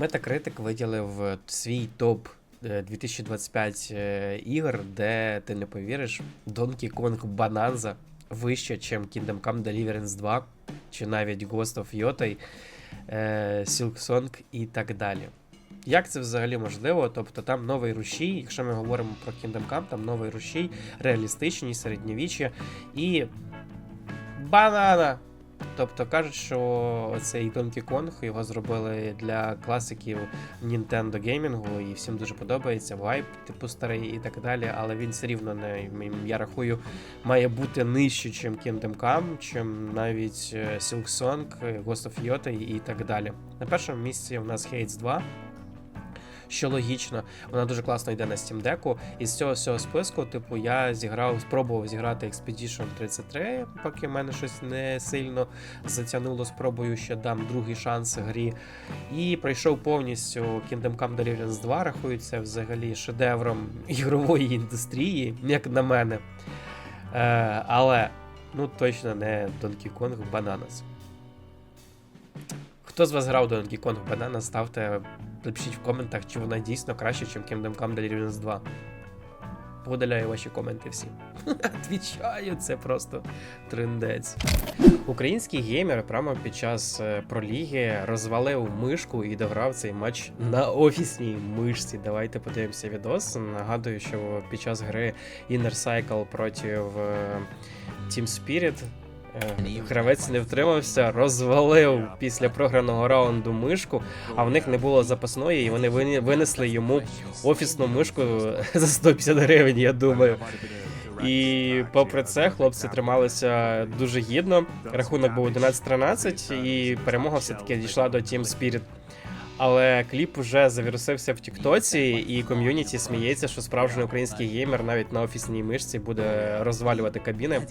Metacritic виділив свій топ е, 2025 е, ігор, де ти не повіриш, Donkey Kong Bonanza вище, ніж Kingdom Come Deliverance 2, чи навіть Ghost of Yotei, е, Silk Song і так далі. Як це взагалі можливо? Тобто там новий рушій, якщо ми говоримо про Kingdom Come, там новий рушій, реалістичні, середньовіччя і банана. Тобто кажуть, що цей Donkey Kong його зробили для класиків Nintendo геймінгу, і всім дуже подобається вайп, типу старий і так далі. Але він все рівно не я рахую, має бути нижче, ніж Kingdom Come, чим навіть е, Silk Song, е, Ghost of Yota і так далі. На першому місці у нас Hades 2. Що логічно, вона дуже класно йде на Steam Deck. І з цього всього списку, типу, я зіграв, спробував зіграти Expedition 33, поки в мене щось не сильно затягнуло. Спробую ще дам другий шанс грі. І пройшов повністю Kingdom Come Deliverance 2, рахується взагалі шедевром ігрової індустрії, як на мене. Е, але ну точно не Donkey Kong Bananas. Хто з вас грав до Donkey Kong Bananas, ставте, напишіть в коментах, чи вона дійсно краще, ніж Kingdom Come Deliverance 2. Подаляю ваші коменти всі. Отвічаю, це просто трендець. Український геймер прямо під час е, проліги розвалив мишку і дограв цей матч на офісній мишці. Давайте подивимося відос. Нагадую, що під час гри Inner Cycle проти е, Team Spirit гравець не втримався, розвалив після програного раунду мишку, а в них не було запасної, і вони винесли йому офісну мишку за 150 гривень, я думаю. І попри це, хлопці трималися дуже гідно. Рахунок був 11-13, і перемога все-таки дійшла до Team Spirit. Але кліп вже завірусився в Тіктоці, і ком'юніті сміється, що справжній український геймер навіть на офісній мишці буде розвалювати кабіни.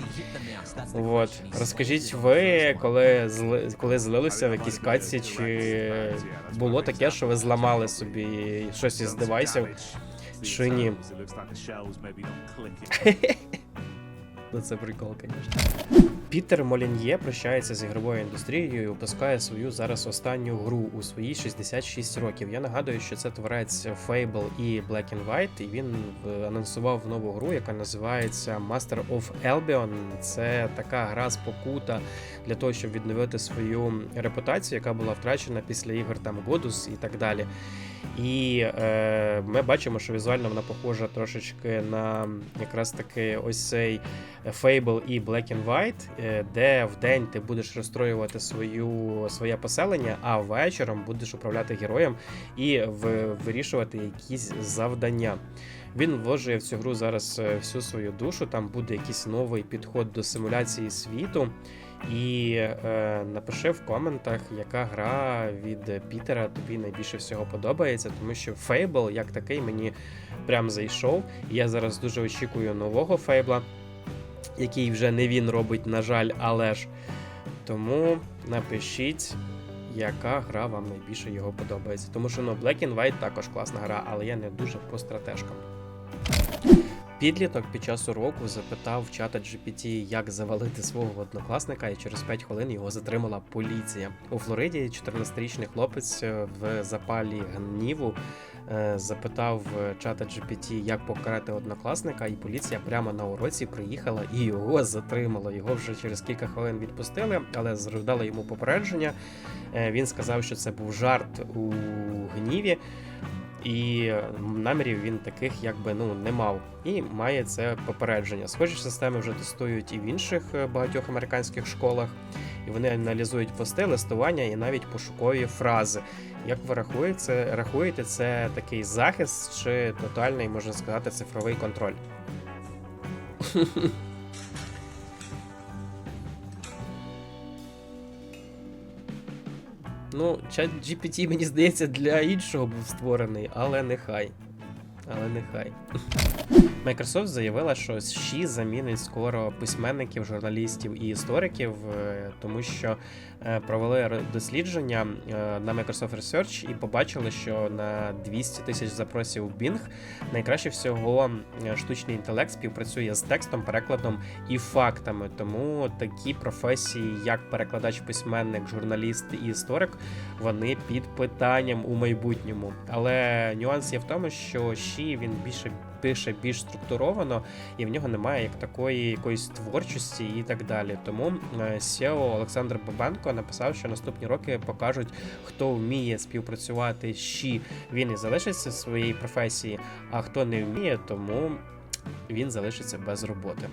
От. Розкажіть ви, коли зли, коли злилися в якійсь катці, чи було таке, що ви зламали собі щось із девайсів? Чи ні? Ну це прикол, звісно. Пітер Молін'є прощається з ігровою індустрією і випускає свою зараз останню гру у свої 66 років. Я нагадую, що це творець Fable і Black and White, і він в- анонсував нову гру, яка називається Master of Albion. Це така гра спокута для того, щоб відновити свою репутацію, яка була втрачена після ігор там Godus і так далі. І е, ми бачимо, що візуально вона похожа трошечки на якраз таки ось цей Fable і Black and White, е, де в день ти будеш розстроювати свою, своє поселення, а вечором будеш управляти героєм і вирішувати якісь завдання. Він вложує в цю гру зараз е, всю свою душу. Там буде якийсь новий підход до симуляції світу. І е, напиши в коментах, яка гра від Пітера тобі найбільше всього подобається, тому що Fable як такий мені прям зайшов. Я зараз дуже очікую нового Фейбла, який вже не він робить, на жаль, але ж. Тому напишіть, яка гра вам найбільше його подобається. Тому що ну, Black and White також класна гра, але я не дуже по стратежкам. Підліток під час уроку запитав чата GPT, як завалити свого однокласника, і через 5 хвилин його затримала поліція. У Флориді 14-річний хлопець е, в запалі гніву е, запитав чата GPT, як покарати однокласника, і поліція прямо на уроці приїхала і його затримала. Його вже через кілька хвилин відпустили, але зробили йому попередження. Е, Він сказав, що це був жарт у гніві. І намірів він таких якби ну не мав і має це попередження. Схожі системи вже тестують і в інших е, багатьох американських школах, і вони аналізують пости, листування і навіть пошукові фрази. Як ви рахуєте, рахуєте, це такий захист чи тотальний, можна сказати, цифровий контроль? Ну, чат GPT, мені здається, для іншого був створений, але нехай. Але нехай. Microsoft заявила, що Ші замінить скоро письменників, журналістів і істориків, е, тому що е, провели дослідження е, на Microsoft Research і побачили, що на 200 тисяч запросів в Bing найкраще всього штучний інтелект співпрацює з текстом, перекладом і фактами. Тому такі професії, як перекладач, письменник, журналіст і історик, вони під питанням у майбутньому. Але нюанс є в тому, що Ші він більше пише більш структуровано, і в нього немає як такої якоїсь творчості і так далі. Тому е, SEO Олександр Бабенко написав, що наступні роки покажуть, хто вміє співпрацювати ще він і залишиться в своїй професії, а хто не вміє, тому він залишиться без роботи.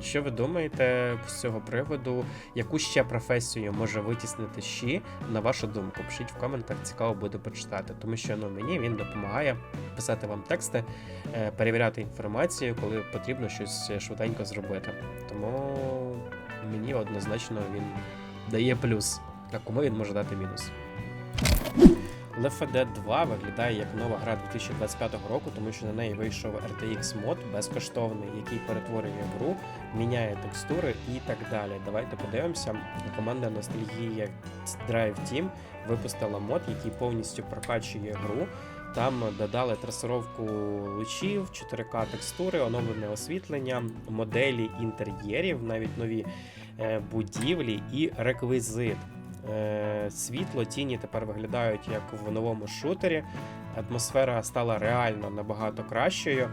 Що ви думаєте з цього приводу? Яку ще професію може витіснити щі, на вашу думку? Пишіть в коментах, цікаво буде почитати, тому що ну, мені він допомагає писати вам тексти, е, перевіряти інформацію, коли потрібно щось швиденько зробити. Тому мені однозначно він дає плюс, а кому він може дати мінус. Left 4 Dead 2 виглядає як нова гра 2025 року, тому що на неї вийшов RTX мод безкоштовний, який перетворює гру, міняє текстури і так далі. Давайте подивимося. Команда Ностальгія Drive Team випустила мод, який повністю прокачує гру. Там додали трасировку лучів, 4К текстури, оновлене освітлення, моделі інтер'єрів, навіть нові е, будівлі і реквізит. Е, Світло, тіні тепер виглядають як в новому шутері. Атмосфера стала реально набагато кращою,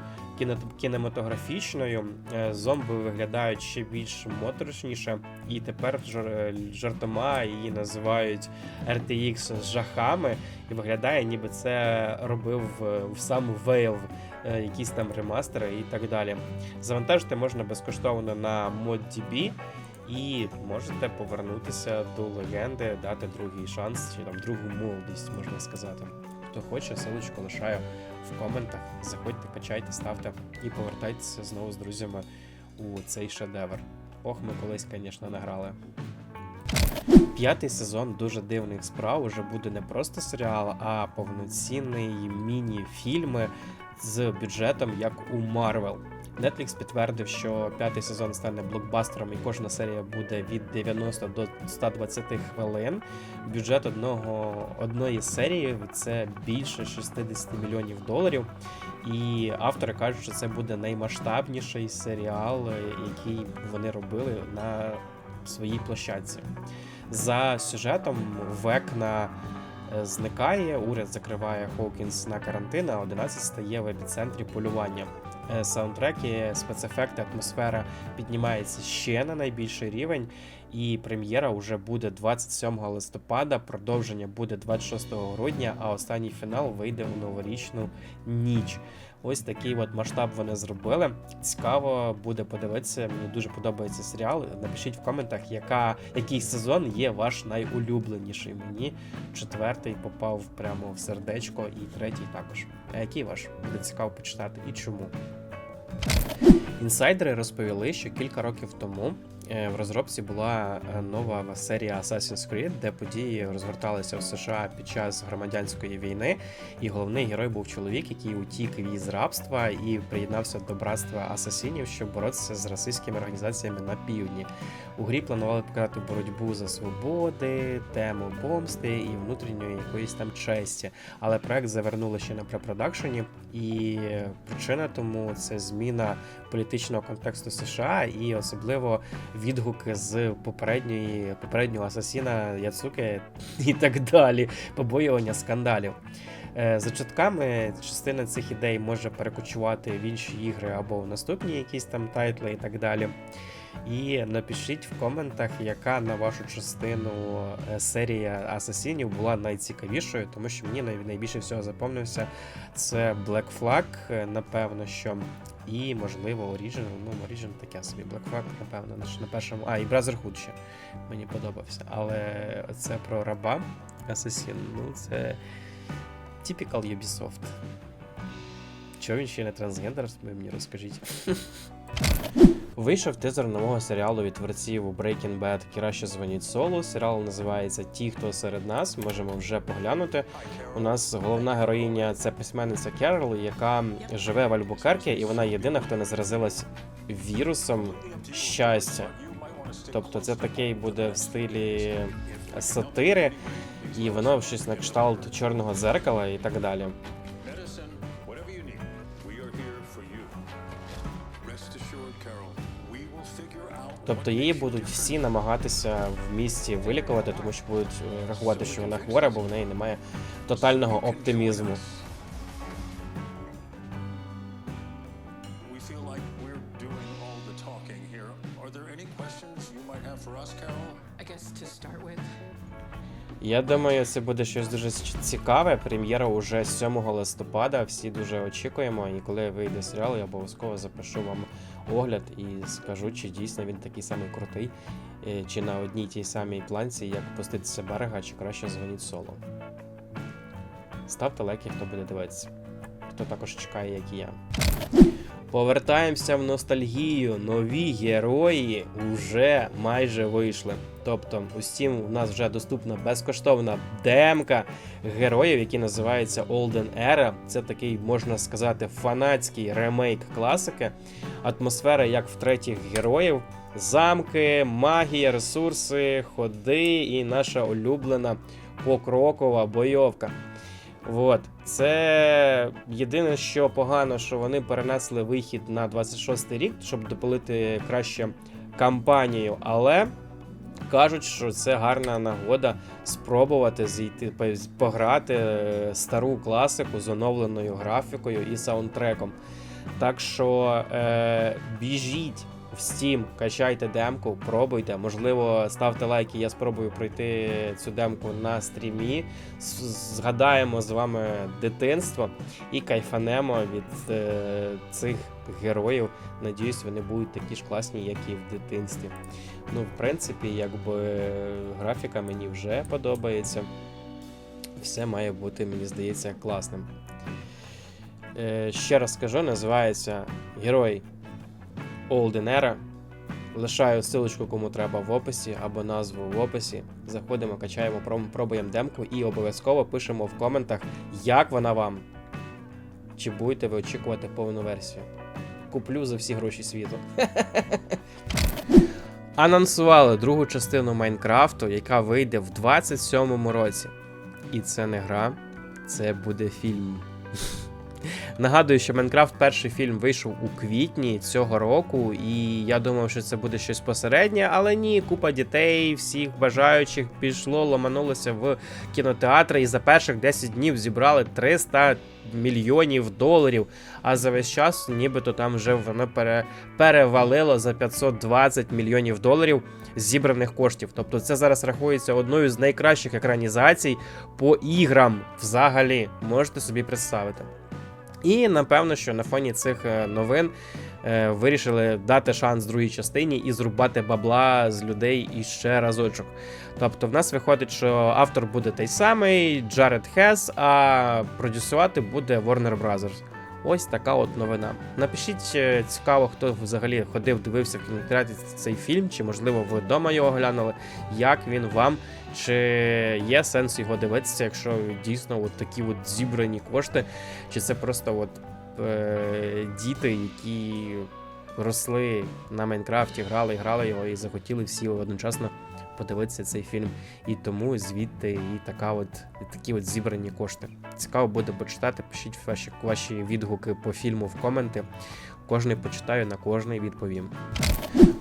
кінематографічною. Е, Зомби виглядають ще більш моторошніше, і тепер жартома її називають RTX з жахами, і виглядає, ніби це робив е, сам е, якісь там ремастери і так далі. Завантажити можна безкоштовно на ModDB, і можете повернутися до легенди, дати другий шанс чи там другу молодість, можна сказати. Хто хоче, силочку лишаю в коментах. Заходьте, качайте, ставте і повертайтеся знову з друзями у цей шедевр. Ох, ми колись, звісно, награли. П'ятий сезон дуже дивних справ уже буде не просто серіал, а повноцінний міні-фільми з бюджетом, як у Марвел. Netflix підтвердив, що п'ятий сезон стане блокбастером, і кожна серія буде від 90 до 120 хвилин. Бюджет одного одної серії це більше 60 мільйонів доларів. І автори кажуть, що це буде наймасштабніший серіал, який вони робили на своїй площадці. За сюжетом Векна зникає, уряд закриває Хоукінс на карантин, а 11 стає в епіцентрі полювання. Е, Саундтреки, спецефекти, атмосфера піднімається ще на найбільший рівень, і прем'єра вже буде 27 листопада, продовження буде 26 грудня, а останній фінал вийде у новорічну ніч. Ось такий от масштаб вони зробили. Цікаво буде подивитися. Мені дуже подобається серіал. Напишіть в коментах, яка, який сезон є ваш найулюбленіший. Мені четвертий попав прямо в сердечко, і третій також. А який ваш буде цікаво почитати і чому? Інсайдери розповіли, що кілька років тому в розробці була е, нова серія Assassin's Creed, де події розгорталися в США під час громадянської війни, і головний герой був чоловік, який утік із рабства і приєднався до братства асасінів, щоб боротися з російськими організаціями на півдні. У грі планували показати боротьбу за свободи, тему помсти і внутрішньої якоїсь там честі. Але проект завернули ще на препродакшені, і причина тому це зміна політичного контексту США і особливо відгуки з попередньої попереднього асасіна Яцуки і так далі, побоювання скандалів. Е, За чутками, частина цих ідей може перекочувати в інші ігри або в наступні якісь там тайтли і так далі. І напишіть в коментах, яка на вашу частину е, серія асасінів була найцікавішою, тому що мені найбільше всього запомнився це Black Flag, е, напевно, що. І, можливо, Origin, ну, Origin таке собі. Black Flag, напевно, на, першому. А, і Brotherhood ще мені подобався. Але це про раба Assassin, ну це typical Ubisoft. Чого він ще не трансгендер, мені розкажіть. Вийшов тизер нового серіалу від творців Breaking Bad Краще дзвоніть соло. Серіал називається Ті, хто серед нас. Можемо вже поглянути. У нас головна героїня це письменниця Керол, яка живе в Альбукерке, і вона єдина, хто не заразилась вірусом щастя. Тобто це такий буде в стилі сатири, і воно щось на кшталт чорного дзеркала і так далі. Тобто її будуть всі намагатися в місті вилікувати, тому що будуть е, рахувати, що вона хвора, бо в неї немає тотального оптимізму. Я думаю, це буде щось дуже цікаве. Прем'єра уже 7 листопада. Всі дуже очікуємо. І коли вийде серіал, я обов'язково запишу вам огляд і скажу, чи дійсно він такий самий крутий, е, чи на одній тій самій планці, як пуститися берега, чи краще дзвоніть соло. Ставте лайки, хто буде дивитися. Хто також чекає, як і я. Повертаємося в ностальгію. Нові герої вже майже вийшли. Тобто, у Steam у нас вже доступна безкоштовна демка героїв, які називаються Olden Era. Це такий, можна сказати, фанатський ремейк класики. Атмосфера, як в третіх героїв. Замки, магія, ресурси, ходи і наша улюблена покрокова бойовка. От. Це єдине, що погано, що вони перенесли вихід на 26 рік, щоб допилити краще кампанію, але кажуть, що це гарна нагода спробувати зійти, пограти е, стару класику з оновленою графікою і саундтреком. Так що е, біжіть в Steam, качайте демку, пробуйте. Можливо, ставте лайки, я спробую пройти цю демку на стрімі. Згадаємо з вами дитинство і кайфанемо від е, цих героїв. Надіюсь, вони будуть такі ж класні, як і в дитинстві. Ну, в принципі, якби графіка мені вже подобається. Все має бути, мені здається, класним. Е, ще раз скажу, називається Герой Era. Лишаю ссылочку, кому треба в описі або назву в описі. Заходимо, качаємо, пробуємо демку і обов'язково пишемо в коментах, як вона вам. Чи будете ви очікувати повну версію. Куплю за всі гроші світу. Анонсували другу частину Майнкрафту, яка вийде в 27-му році. І це не гра, це буде фільм. Нагадую, що Майнкрафт перший фільм вийшов у квітні цього року, і я думав, що це буде щось посереднє, але ні, купа дітей, всіх бажаючих пішло, ломанулося в кінотеатри, і за перших 10 днів зібрали 300 мільйонів доларів. А за весь час, нібито там вже воно пере, перевалило за 520 мільйонів доларів зібраних коштів. Тобто це зараз рахується одною з найкращих екранізацій по іграм взагалі. Можете собі представити. І напевно, що на фоні цих е, новин е, вирішили дати шанс другій частині і зрубати бабла з людей іще разочок. Тобто, в нас виходить, що автор буде той самий Джаред Хес, а продюсувати буде Warner Brothers. Ось така от новина. Напишіть, е, цікаво, хто взагалі ходив, дивився в кінотеатрі цей фільм, чи можливо ви вдома його глянули, як він вам, чи є сенс його дивитися, якщо дійсно от такі от зібрані кошти, чи це просто от е, діти, які росли на Майнкрафті, грали, грали його і захотіли всі одночасно подивитися цей фільм. І тому звідти і така от і такі от зібрані кошти. Цікаво буде почитати. Пишіть ваші, ваші відгуки по фільму в коменти. Кожний почитаю, на кожний відповім.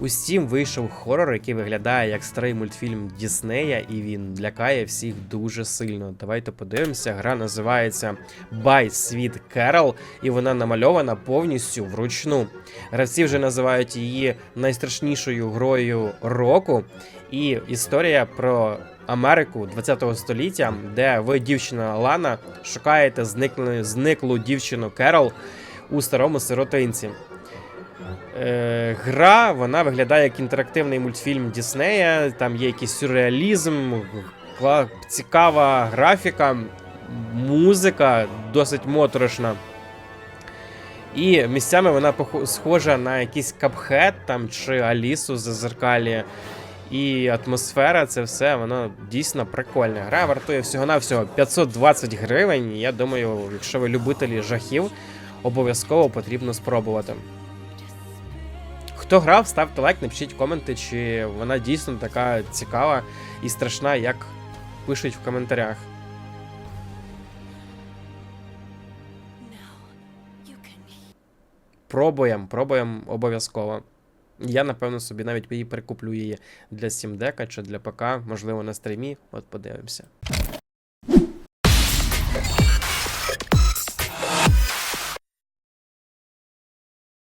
У Steam вийшов хорор, який виглядає як старий мультфільм Діснея, і він лякає всіх дуже сильно. Давайте подивимося. Гра називається By Sweet Carol, і вона намальована повністю вручну. Гравці вже називають її найстрашнішою грою року. І історія про Америку 20-го століття, де ви, дівчина Лана, шукаєте зниклу, зниклу дівчину Керол у старому сиротинці. Е, гра вона виглядає як інтерактивний мультфільм Діснея. Там є якийсь сюрреалізм, цікава графіка, музика досить моторошна. І місцями вона схожа на якийсь капхет там чи Алісу з зеркалі. І атмосфера, це все, воно дійсно прикольне. Гра вартує всього-навсього 520 гривень. Я думаю, якщо ви любителі жахів, обов'язково потрібно спробувати. Хто грав, ставте лайк, напишіть коменти, чи вона дійсно така цікава і страшна, як пишуть в коментарях. Пробуємо, пробуємо обов'язково. Я, напевно, собі навіть її прикуплю її для Steam Deck чи для ПК, можливо, на стрімі. От подивимося.